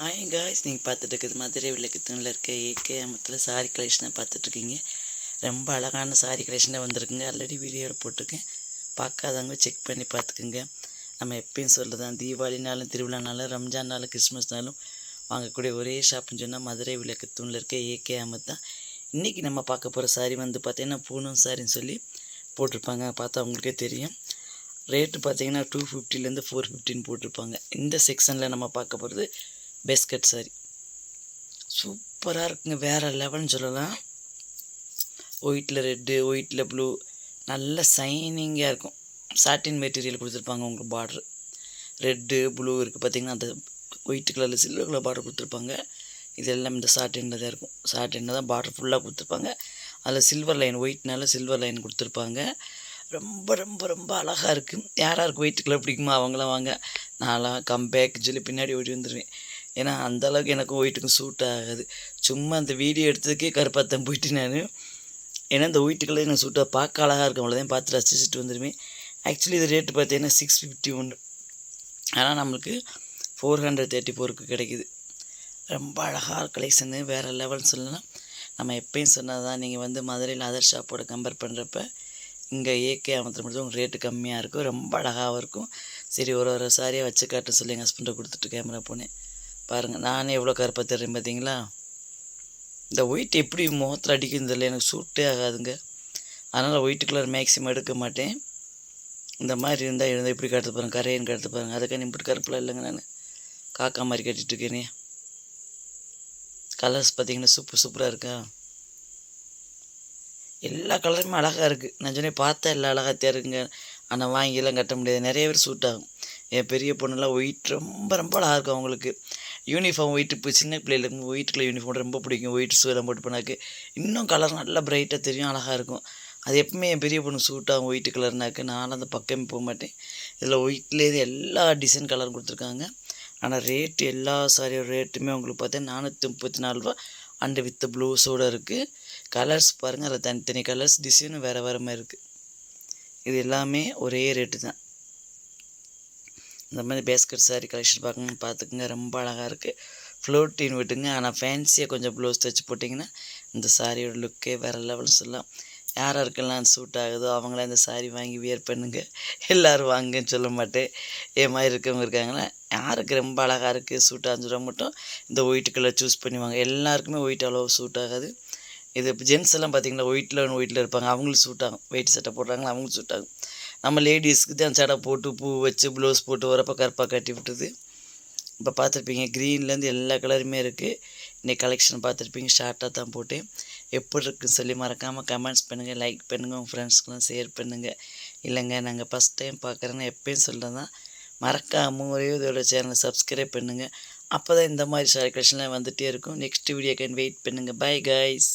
Hi guys நீங்கள் பார்த்துட்டு மதுரை விளக்கத்தூணில் இருக்க ஏகே அமத்தில் சாரி கலெக்ஷனை பார்த்துட்ருக்கீங்க ரொம்ப அழகான சாரி கலெக்ஷனாக வந்திருக்குங்க. ஆல்ரெடி வீடியோவில் போட்டிருக்கேன். பார்க்காதவங்க செக் பண்ணி பார்த்துக்குங்க. நம்ம எப்பயும் சொல்லுதான் தீபாவளினாலும் திருவிழானாலும் ரம்ஜான்னாலும் கிறிஸ்மஸ்னாலும் வாங்கக்கூடிய ஒரே ஷாப்புன்னு சொன்னால் மதுரை விளக்கத்தூணில் இருக்க ஏகே அமத் தான். இன்றைக்கி நம்ம பார்க்க போகிற சாரி வந்து பார்த்திங்கன்னா பூனம் சாரின்னு சொல்லி போட்டிருப்பாங்க. பார்த்தா அவங்களுக்கே தெரியும். ரேட்டு பார்த்தீங்கன்னா டூ ஃபிஃப்டிலேருந்து ஃபோர் ஃபிஃப்டின்னு போட்டிருப்பாங்க. இந்த செக்ஷனில் நம்ம பார்க்க போகிறது பெஸ்கட் சாரி. சூப்பராக இருக்குங்க. வேறு லெவல்னு சொல்லலாம். ஒயிட்டில் ரெட்டு ஒயிட்டில் ப்ளூ. நல்ல சைனிங்காக இருக்கும். சாட்டின் மெட்டீரியல் கொடுத்துருப்பாங்க உங்களுக்கு பார்ட்ரு ரெட்டு ப்ளூ இருக்குது பார்த்தீங்கன்னா அந்த ஒயிட் கலரில் சில்வர் கலர் பார்டர் கொடுத்துருப்பாங்க. இது எல்லாம் இந்த சாட்டினில் தான் இருக்கும். சாட்டினில் தான் பார்டர் ஃபுல்லாக கொடுத்துருப்பாங்க. அதில் சில்வர் லைன் ஒயிட்னால சில்வர் லைன் கொடுத்துருப்பாங்க. ரொம்ப ரொம்ப ரொம்ப அழகாக இருக்குது யாராருக்கு ஒயிட் கலர் பிடிக்குமோ அவங்களாம் வாங்க. நான்லாம் கம்பேக் சொல்லி பின்னாடி ஓடி வந்துடுவேன் ஏன்னா அந்தளவுக்கு எனக்கு ஒயிட்டுக்கும் சூட் ஆகாது. சும்மா அந்த வீடியோ எடுத்ததுக்கே கருப்பாத்தான் போயிட்டு நான். ஏன்னா இந்த ஒயிட்டுக்கெல்லாம் எனக்கு சூட்டாக பார்க்க அழகாக இருக்கும் அவ்வளோதான் பார்த்து ரசிச்சுட்டு வந்துடுவேன் ஆக்சுவலி இது ரேட்டு பார்த்தீங்கன்னா சிக்ஸ் ஃபிஃப்டி ஒன்று ஆனால் நம்மளுக்கு ஃபோர் ஹண்ட்ரட் தேர்ட்டி ஃபோருக்கு கிடைக்குது. ரொம்ப அழகாக கலெக்ஷனு வேறு லெவல்னு சொல்லலாம் நம்ம எப்பயும் சொன்னால் தான் நீங்கள் வந்து மதுரையில் அதர் ஷாப்போட கம்பேர் பண்ணுறப்ப இங்கே ஏகே அமத்தில் மட்டும் உங்களுக்கு ரேட்டு கம்மியாக இருக்கும். ரொம்ப அழகாகவும் இருக்கும். சரி ஒரு ஒரு சாரியாக வச்சு காட்டுன்னு சொல்லி எங்கள் ஹஸ்பண்டை கொடுத்துட்டு கேமரா போனேன். பாருங்கள் நானே எவ்வளோ கருப்பாக தெரியும் பார்த்தீங்களா இந்த ஒயிட் எப்படி முகத்தில் அடிக்கும் தெரியல எனக்கு சூட்டே ஆகாதுங்க. அதனால் ஒயிட் கலர் மேக்ஸிமம் எடுக்க மாட்டேன். இந்த மாதிரி இருந்தால் இருந்தால் இப்படி கடத்து பாருங்க கரையன் கடத்து பாருங்கள் அதுக்கான இப்படி கருப்பில் இல்லைங்க நான். காக்கா மாதிரி கட்டிட்டு இருக்கேனே. கலர்ஸ் பார்த்தீங்கன்னா சூப்பர் சூப்பராக இருக்கா? எல்லா கலருமே அழகாக இருக்குது நான் சொன்னேன் பார்த்தா எல்லா அழகாக இருக்குங்க ஆனால் வாங்கியெல்லாம் கட்ட முடியாது. நிறைய பேர் சூட் ஆகும். என் பெரிய பொண்ணுலாம் ஒயிட் ரொம்ப ரொம்ப அழகாக இருக்கும் அவங்களுக்கு. யூனிஃபார்ம் ஒயிட் இப்போ சின்ன பிள்ளைகளுக்கு ஒயிட் கலர் யூனிஃபார்ம் ரொம்ப பிடிக்கும். ஒயிட் ஷூலாம் போட்டு போனாக்கு இன்னும் கலர் நல்லா பிரைட்டாக தெரியும் அழகாக இருக்கும். அது எப்பவுமே என் பெரிய பொண்ணு சூட் ஒயிட் கலர்னாக்கு நானும் அந்த பக்கமே போக மாட்டேன். இதில் ஒயிட்லேயே எல்லா டிசைன் கலரும் கொடுத்துருக்காங்க. ஆனால் ரேட்டு எல்லா சாரியோட ரேட்டுமே உங்களுக்கு பார்த்தா நானூற்றி முப்பத்தி நாலு ரூபா. அண்டு வித் ப்ளூஸோடு இருக்குது கலர்ஸ் பாருங்கள் அதில் தனித்தனி கலர்ஸ் டிசைனும் வேறு வேறு மாதிரி இருக்குது இது எல்லாமே ஒரே ரேட்டு தான். இந்த மாதிரி பேஸ்கட் சாரி கலெக்ஷன் பார்க்கணும் பார்த்துக்குங்க ரொம்ப அழகாக இருக்குது ஃப்ளோட்டின் விட்டுங்க. ஆனால் ஃபேன்சியாக கொஞ்சம் ப்ளவுஸ் தைச்சி போட்டிங்கன்னா இந்த சாரியோட லுக்கே வேறு லெவல்னு சொல்லலாம். யார் யாருக்கெல்லாம் சூட் ஆகுதோ அவங்களாம் இந்த சாரி வாங்கி வியர் பண்ணுங்க. எல்லோரும் வாங்குன்னு சொல்ல மாட்டேன். ஏ மாதிரி இருக்கவங்க இருக்காங்களா யாருக்கு ரொம்ப அழகாக இருக்குது சூட் ஆகுற மட்டும் இந்த ஒயிட் கலர் சூஸ் பண்ணுவாங்க. எல்லாருக்குமே ஒயிட் அவ்வளோ சூட் ஆகாது. இது இப்போ ஜென்ஸ் எல்லாம் பார்த்தீங்கன்னா ஒயிட்டில் ஒயிட்டில் இருப்பாங்க. அவங்களுக்கு சூட் ஆகும். வெயிட் சட்டை போடுறாங்களா அவங்களுக்கு சூட் ஆகும். நம்ம லேடிஸ்க்கு தான் சடை போட்டு பூ வச்சு ப்ளவுஸ் போட்டு வரப்போ கருப்பாக கட்டி விட்டுது. இப்போ பார்த்துருப்பீங்க க்ரீன்லேருந்து எல்லா கலருமே இருக்குது இன்றைக்கி கலெக்ஷன் பார்த்துருப்பீங்க ஷார்ட்டாக தான் போட்டேன். எப்படி இருக்குன்னு சொல்லி மறக்காமல் கமெண்ட்ஸ் பண்ணுங்கள் லைக் பண்ணுங்கள் உங்கள் ஃப்ரெண்ட்ஸ்க்கெலாம் ஷேர் பண்ணுங்கள் இல்லைங்க நாங்கள் ஃபஸ்ட் டைம் பார்க்குறேன்னு எப்பயும் சொல்கிறது தான் மறக்காமல் ஒரே இதோட சேனலை சப்ஸ்கிரைப் பண்ணுங்கள் அப்போ தான் இந்த மாதிரி ஷார்ட் கலெக்ஷன்லாம் வந்துகிட்டே இருக்கும். நெக்ஸ்ட் வீடியோ வெயிட் பண்ணுங்கள் பை கைஸ்